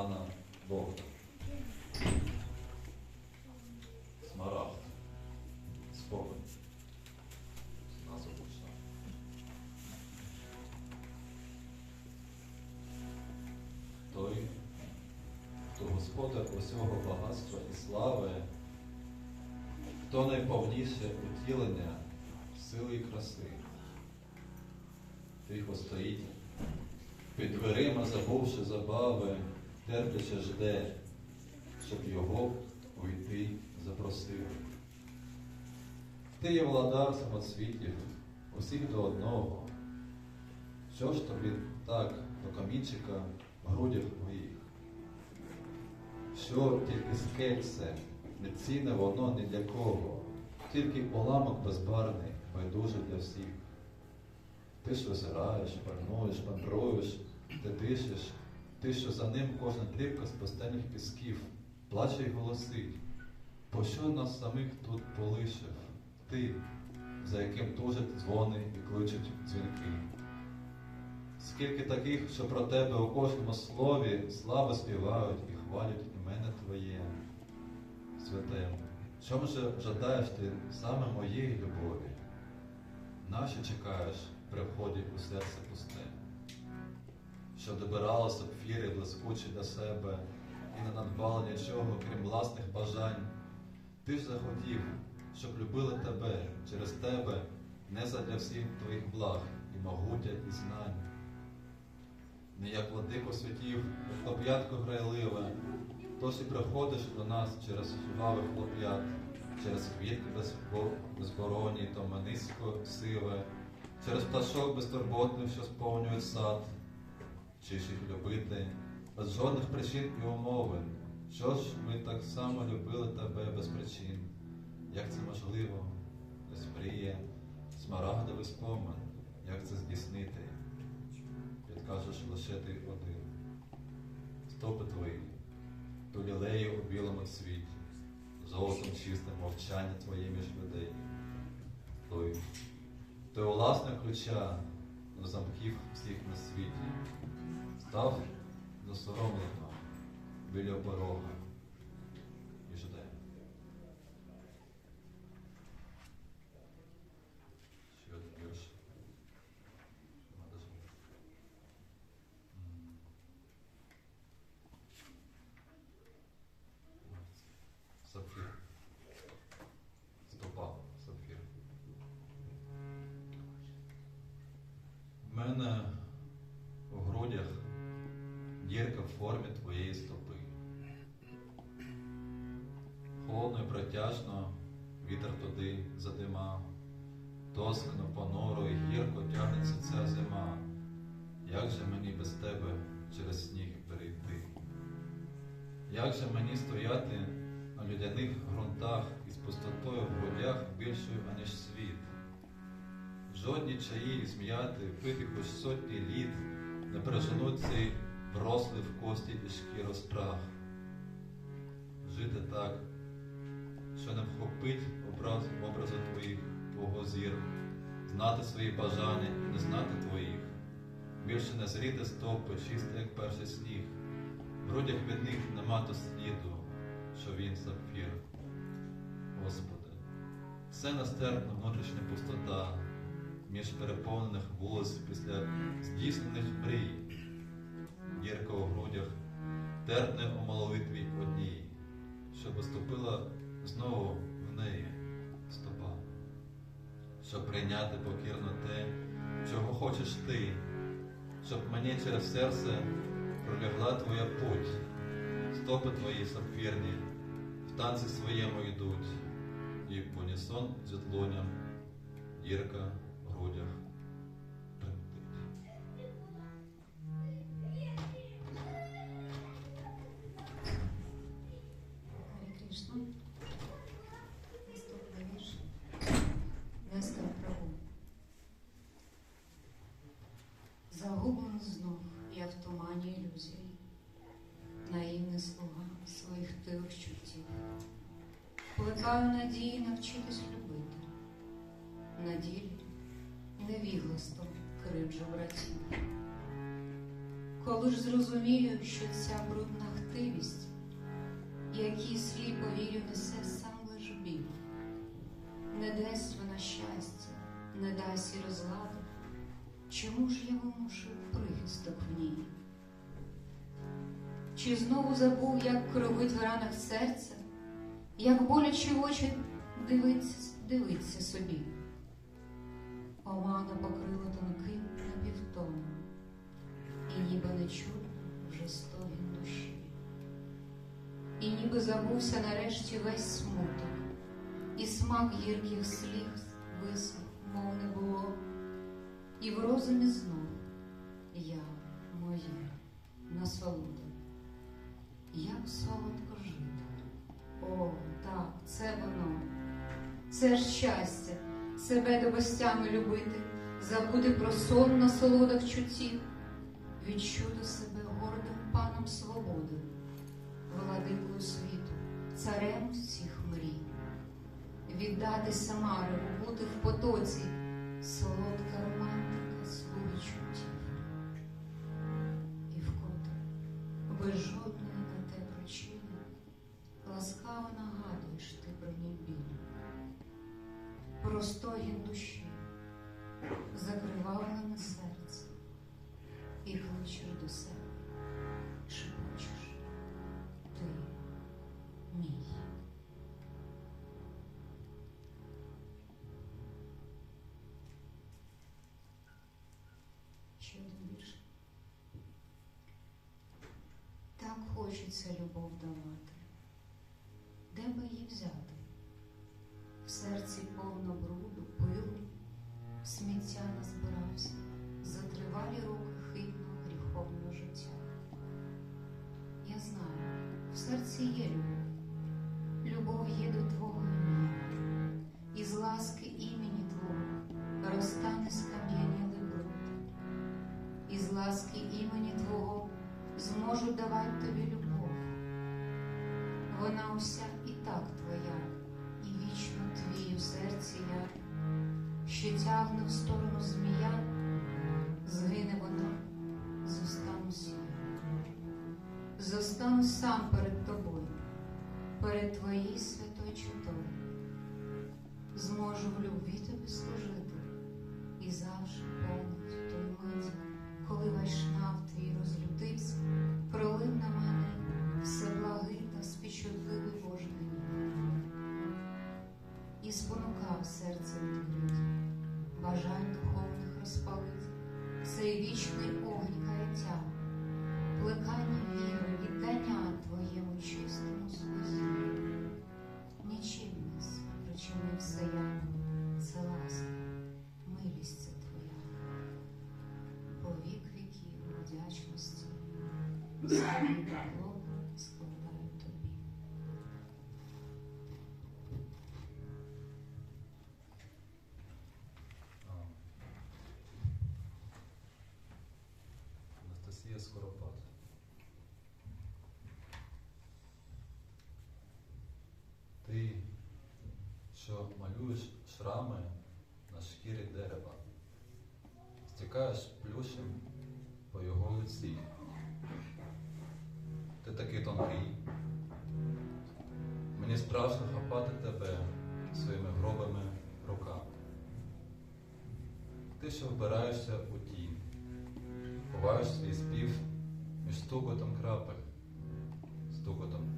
Богдана Богдан. Смарагд. Спогад. Той, хто господар усього багатства і слави, хто найповніше утілення сили і краси. Тихо стоїть, під дверима забувши забави, терпляче жде, щоб його уйти запросили. Ти є владар самоцвітів, усіх до одного. Що ж тобі так до камінчика в грудях твоїх? Що тільки скельце, не цінне воно ні для кого, тільки уламок безбарний, байдуже для всіх. Ти ж визираєш, парнуєш, пандруєш, ти дишиш, ти, що за ним кожна дрібка з пустельних пісків, плаче й голосить. Пощо нас самих тут полишив? Ти, за яким тужать дзвони і кличуть дзвінки. Скільки таких, що про тебе у кожному слові слави співають і хвалять імена Твоє, святе, чому же жадаєш ти саме моєї любові? Нащо чекаєш при вході у серце пусте, що добирала сапфіри блискучі для себе і не надбала нічого, крім власних бажань. Ти ж захотів, щоб любили тебе через тебе, не задля всіх твоїх благ і могуття і знань. Не як владико святів, хлоп'ятко грайливе, тож і приходиш до нас через жвавих хлоп'ят, через квітки безбороні, то манисько сиве, через пташок безтурботних, що сповнюють сад, чи їх любити, без жодних причин і умовин. Що ж ми так само любили тебе без причин? Як це можливо? Ось мріє, смарагдовий спомин, як це здійснити? Відкажеш лише ти один. Стопи твої, ту лілею у білому світі, золотом чистим мовчання твоє між людей. Той, той власне ключа до замків всіх на світі, став засоромлено біля порога тоскно, понуро і гірко тягнеться ця зима. Як же мені без тебе через сніг перейти? Як же мені стояти на людяних ґрунтах із пустотою в грудях більшою, аніж світ? Жодні чаї зм'яти, пити хоч сотні літ, не переженуть цей врослий в кості і шкіру страх. Жити так, що не вхопить образ, образу твоїх, твого зір, знати свої бажання і не знати твоїх, більше не зріти стовпи, чисто, як перший сніг. В грудях від них нема то сліду, що він сапфір. Господи, все нестерпна внутрішня пустота між переповнених вулиць після здійснених мрій, дірка у грудях, терпне у молитві одній, щоб поступила знову в неї щоб прийняти покірно те, чого хочеш ти, щоб мені через серце пролягла твоя путь, стопи твої сапфірні в танці своєму йдуть, і в унісон з дірка в грудях Загублено знов я в тумані ілюзій, наївний слуга своїх тих чуттів. Плекаю надії навчитись любити. На ділі невіглаством кривджу братів. коли ж зрозумію, що ця брудна хтивість, якій сліпо вірю, несе сам лиш біль, не дасть вона щастя, не дасть і розлади, чому ж я вимушу прихисток в ній? Чи знову забув, як кровить в ранах серця, як боляче очі дивиться, дивиться собі? Омана покрила тонким напівтоном, і ніби не чутно вже стогін душі. І ніби забувся нарешті весь смуток, і смак гірких слів висох, мов не було, і в розумі знов я моя насолода. Як солодко жити. О, так, це воно. Це щастя, себе до безтями любити, забути про сон на солодах чуттів, відчути себе гордим паном свободи, владикою світу, царем всіх мрій, віддати Самару, бути в потоці, солодка романтика чуттів. І вкотре, без жодної на те причини, ласкаво нагадуєш ти про біль. Про душі, закривавлене серце, і кличеш до себе, хочеться любов давати. Де би її взяти? В серці повно бруду, пилу, сміття назбирався, за тривалі роки хибного гріховного життя. Я знаю, в серці є любов, любов є до Твого ім'я, і з ласки імені Твого розтане скам'янілий бруд, і з ласки імені Твого зможу давати тобі любов. Вона уся і так твоя і вічно твій у серці я, що тягне в сторону змія, згине вона, зостанусь я. Зостанусь сам перед тобою, перед твоїй святою чудою. Зможу в любві тобі служити і завжди помнить цей вічний огонь каяття, плекання що малюєш шрами на шкірі дерева, стікаєш плюшем по його лиці. Ти такий тонкий. Мені страшно хапати тебе своїми грубими руками. Ти що вбираєшся у тінь, ховаєш свій спів між стукотом крапель, стукотом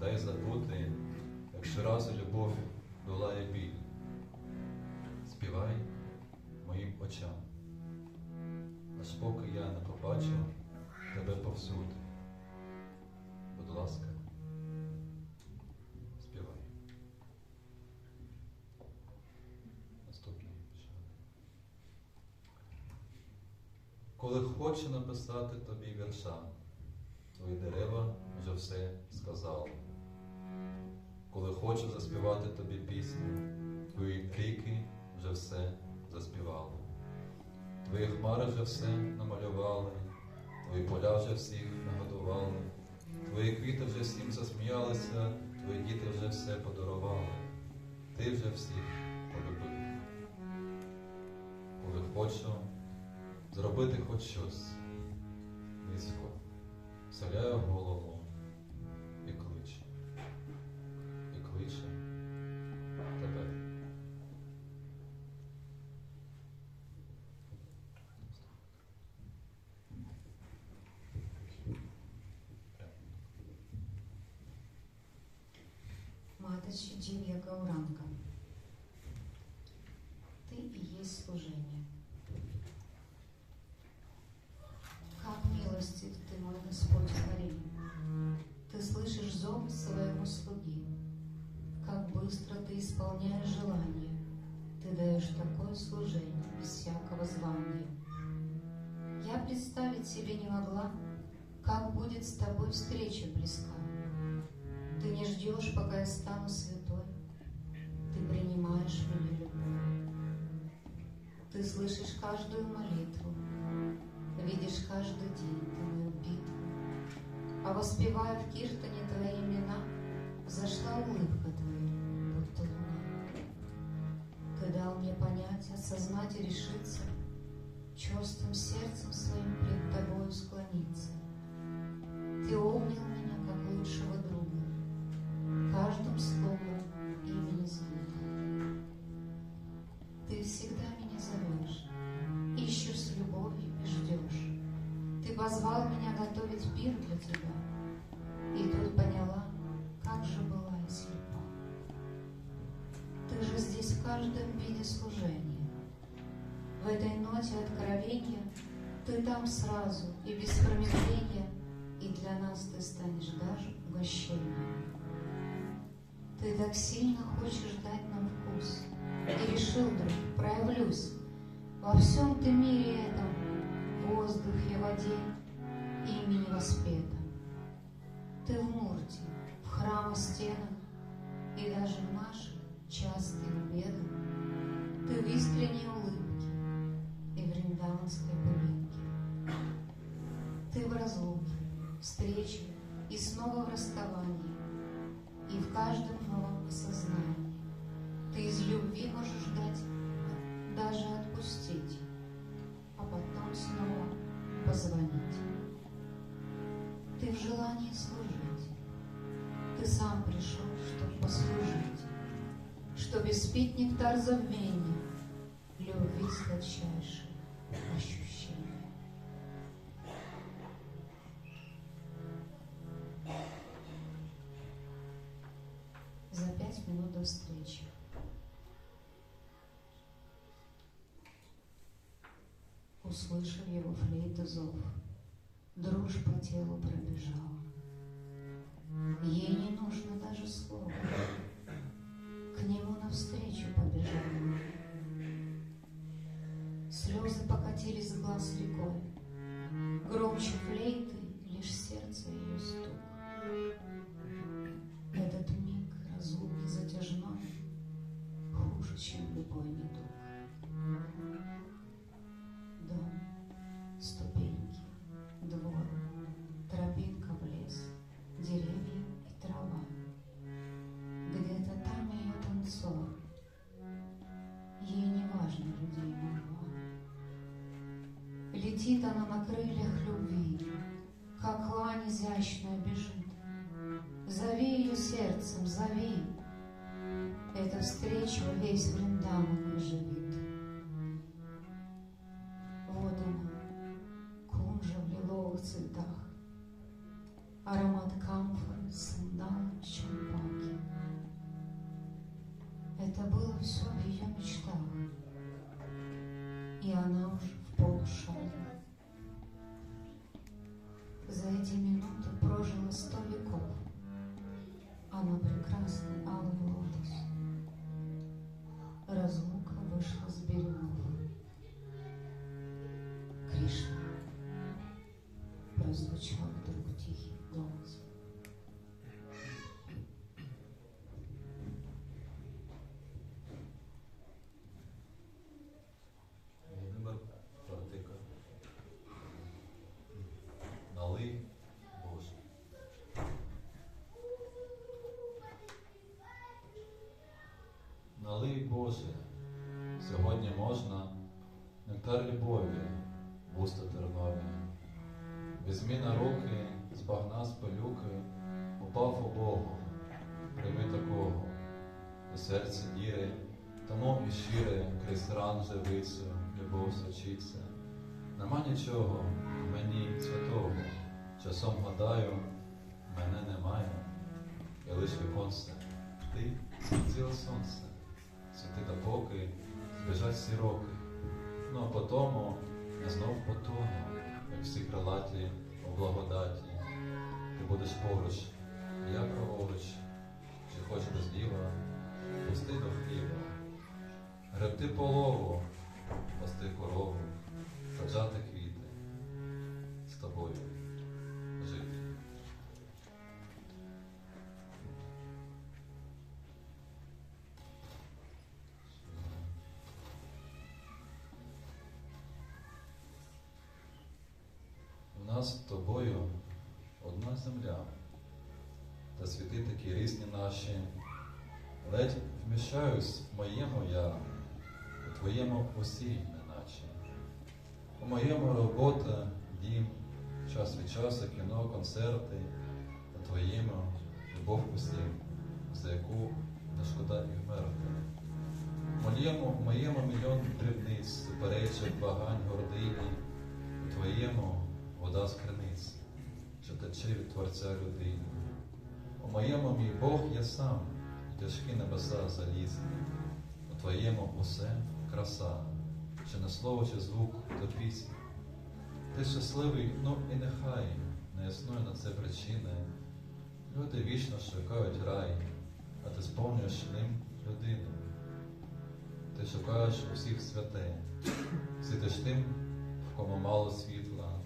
Дай забути, як щоразу любов долає біль. Співай моїм очам, аж поки я не побачу тебе повсюди. Будь ласка, співай. Наступний. Коли хочу написати тобі вірша, твої дерева вже все сказали. Коли хочу заспівати тобі пісню, твої ріки вже все заспівали. Твої хмари вже все намалювали, твої поля вже всіх нагодували, твої квіти вже всім засміялися, твої діти вже все подарували, ти вже всіх полюбив. Коли хочу зробити хоч щось низько, вселяю голову Ты даешь такое служение без всякого звания. Я представить себе не могла, как будет с Тобой встреча близка. Ты не ждешь, пока я стану святой. Ты принимаешь меня любовь. Ты слышишь каждую молитву, видишь каждый день ты мою битву. А воспевая в киртане твои имена, зашла улыбка твоя, понять, осознать и решиться, черстым сердцем своим пред тобою склониться. Ты обнял меня, как лучшего друга, каждым словом имени звука. Ты всегда меня зовешь, ищешь с любовью и ждешь. Ты позвал меня готовить пир для тебя, и тут поняла, как же была я слепа. Ты же здесь в каждом виде служения, в этой ноте откровения ты там сразу и без промедления, и для нас ты станешь даже угощением. Ты так сильно хочешь дать нам вкус, И решил вдруг, проявлюсь Во всем ты мире этом, В воздухе, воде, имени воспета. Ты в Мурте, в храма стенах, И даже в наших частых бедах Ты в искренней улыбке И в риндаманской пылинке. Ты в разлуке, встрече И снова в расставании, и в каждом новом осознании Ты из любви можешь ждать, даже отпустить, А потом снова позвонить. Ты в желании служить, Ты сам пришел, чтобы послужить, Чтоб испить нектар забвения, Любви сладчайших за пять минут до встречи. Услышав его флейты зов, дрожь по телу пробежала. Ей не нужно даже слова. Сердцем, зови. Эта встреча весь Вриндаван оживит. зміна руки, з багна з пилюки, упав у Бога, прийми такого, у серці діри, тому і щире, крізь ран живицю, любов сочиться. Нема нічого в мені святого, часом гадаю, мене немає, я лише віконце, ти ціле сонце, святи допоки збіжать всі роки, ну а потому я знов потону, як всі крилаті у благодаті. Ти будеш поруч, я праворуч, чи хочеш зліва, пусти до хліба, гребти полову, пасти корову, саджати квіти, моєму робота, дім, час від часу, кіно, концерти, у твоєму любов усім, за яку не шкода і вмерти. Моєму, моєму мільйон дрібниць, суперечок, багань, гордині, у твоєму вода з криниць, що тече від Творця людини. У моєму мій Бог я сам, тяжкі небеса залізні, у твоєму усе краса, чи не слово, чи звук до пісні. Ти щасливий, ну і нехай не існує на це причини. Люди вічно шукають рай, а ти сповнюєш ним людину. Ти шукаєш у всіх святе, світиш тим, в кому мало світла.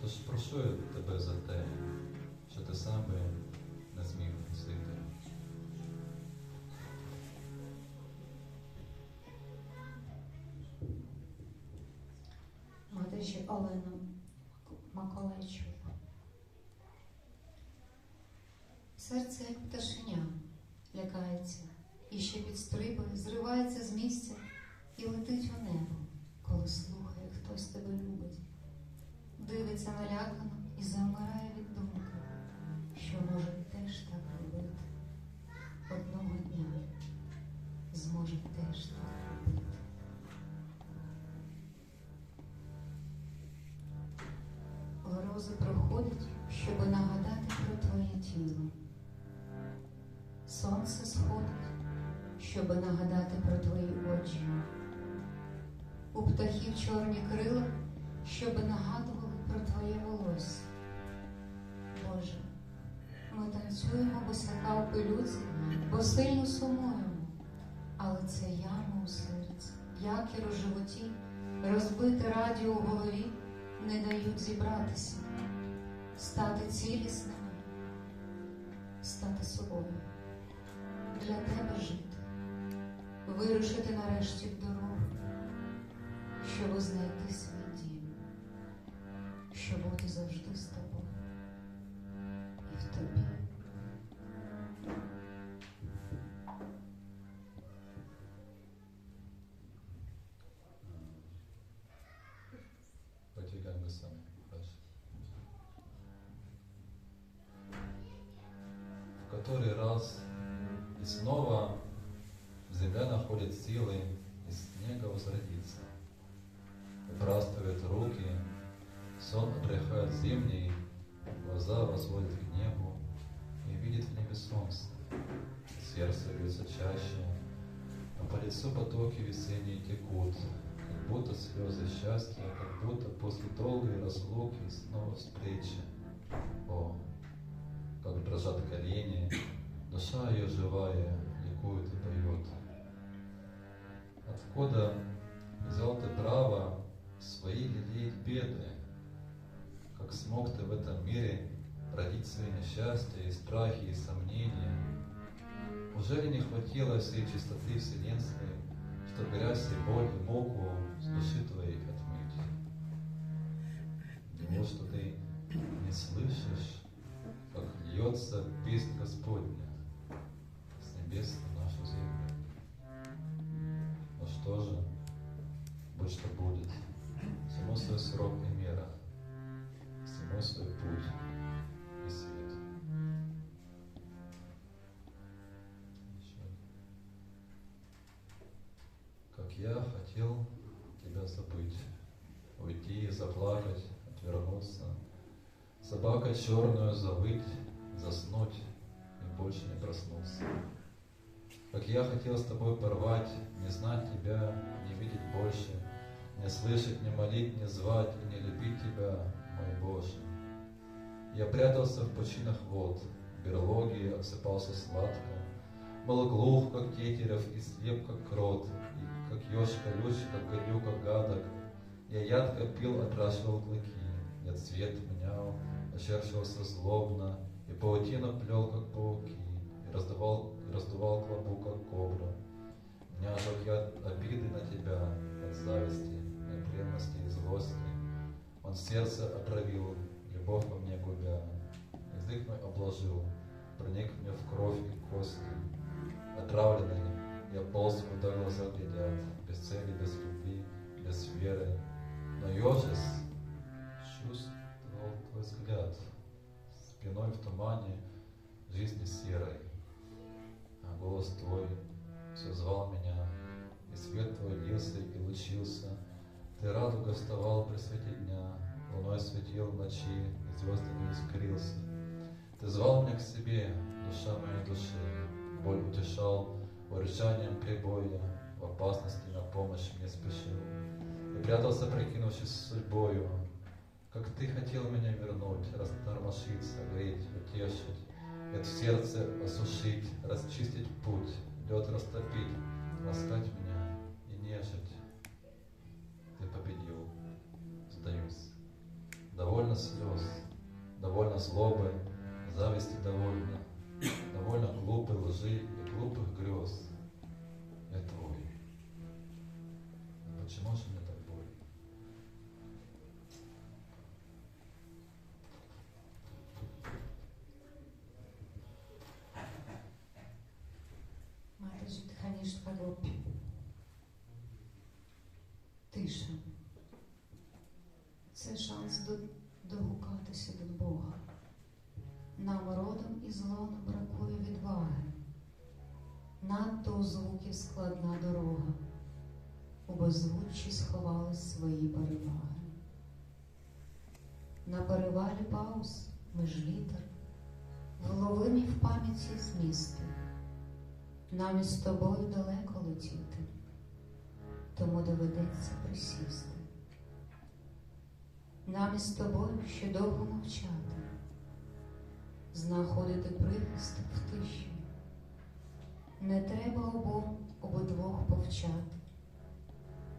Тож прошу я тебе за те, що ти сам би не зміг носити. Олена Маколайчук. Серце, як пташеня, лякається, і ще підстрибує, зривається з місця і летить у небо, коли слухає, хтось тебе любить. Дивиться налякано щоби нагадати про твої очі. У птахів чорні крила, щоби нагадували про твоє волосся. Боже, ми танцюємо босяка в пилюці, бо сильно сумуємо. Але це яма у серці, якір у животі, розбите радіо у голові не дають зібратися, стати цілісними, стати собою, для тебе жити, вирушити нарешті в дорогу, щоб знайти свій дім, щоб бути завжди з тобою і в тобі. Мы сами. В который раз и снова земля находит силы из снега возродиться. Выбрасывает руки, сон отряхает зимний, глаза возводит к небу и видит в небе солнце. Сердце бьется чаще, а по лицу потоки весенние текут, как будто слезы счастья, как будто после долгой разлуки снова встреча. О, как дрожат колени, душа ее живая ликует и. Откуда взял ты право свои лелеять беды? Как смог ты в этом мире родить свои несчастья и страхи и сомнения? Ужели не хватило всей чистоты вселенской, что грязь и боль и муку с души твоей отмыть? Неужто ты не слышишь, как льется песнь Господня с небес что будет. Всему свой срок и мера, всему свой путь и свет. Как я хотел тебя забыть, уйти, заплакать, отвернуться, собака черную забыть, заснуть и больше не проснуться. Как я хотел с тобой порвать, не знать тебя, не видеть больше, не слышать, не молить, не звать и не любить тебя, мой Боже. Я прятался в пучинах вод, в берлоге обсыпался сладко, был глух, как тетерев, и слеп, как крот, и как еж колюч, как гадюка гадок. Я ядко пил, отращивал клыки, я цвет менял, очерчивался злобно, и паутину плел, как пауки, и раздувал, и раздувал клобук, как кобра. Меня жег я обиды на тебя, от зависти, непремности и злости. Он сердце отравил, любовь во мне губя. Язык мой обложил, проник мне в кровь и кости. Отравленный, я полз, куда глаза глядят, без цели, без любви, без веры. Но ежес чувствовал твой взгляд, спиной в тумане жизни серой. А голос твой все звал меня, и свет твой лился и лучился. Ты радуга вставал при свете дня, луной светил в ночи, и звездами искрился. Ты звал меня к себе, душа моей души, боль утешал урычанием прибоя, в опасности на помощь мне спешил. И прятался, прикинувшись судьбою, как ты хотел меня вернуть, растормошить, согреть, утешить, в сердце осушить, расчистить путь, лед растопить, ласкать меня злобы, зависти довольно, довольно глупой лжи и глупых грез. Я твой. Почему же мне так больно? Майже тиханіше групі. Тиша. Це шанс до, догукатися до Бога. Нам родом і злону бракує відваги. Надто у звуків складна дорога. У беззвуччі сховали свої переваги. На перевалі пауз між літер вловимі в пам'яті змісти. Нам із тобою далеко летіти, тому доведеться присісти. Нам із тобою ще довго мовчати, знаходити прихисток в тиші. Не треба обом обидвох повчати.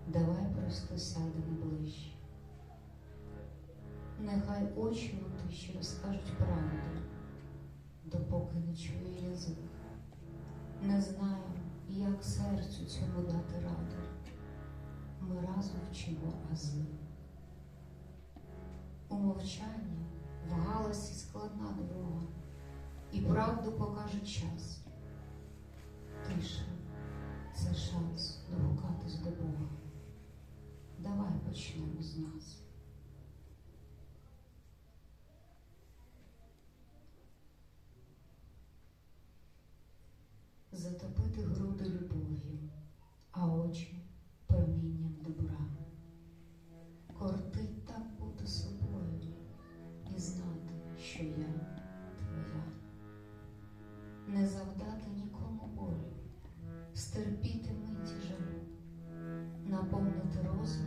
Давай просто сядемо ближче. Нехай очі у тиші розкажуть правду, допоки не чує язик. Не знаю, як серцю цьому дати раду. Ми разом вчимо ази. У мовчанні в галасі складна дорога, і правду покаже час. Тиша це шанс догукатись до Бога. Давай почнемо з нас. затопити груди любов'ю, а очі стерпіти миті жалю, наповнити розум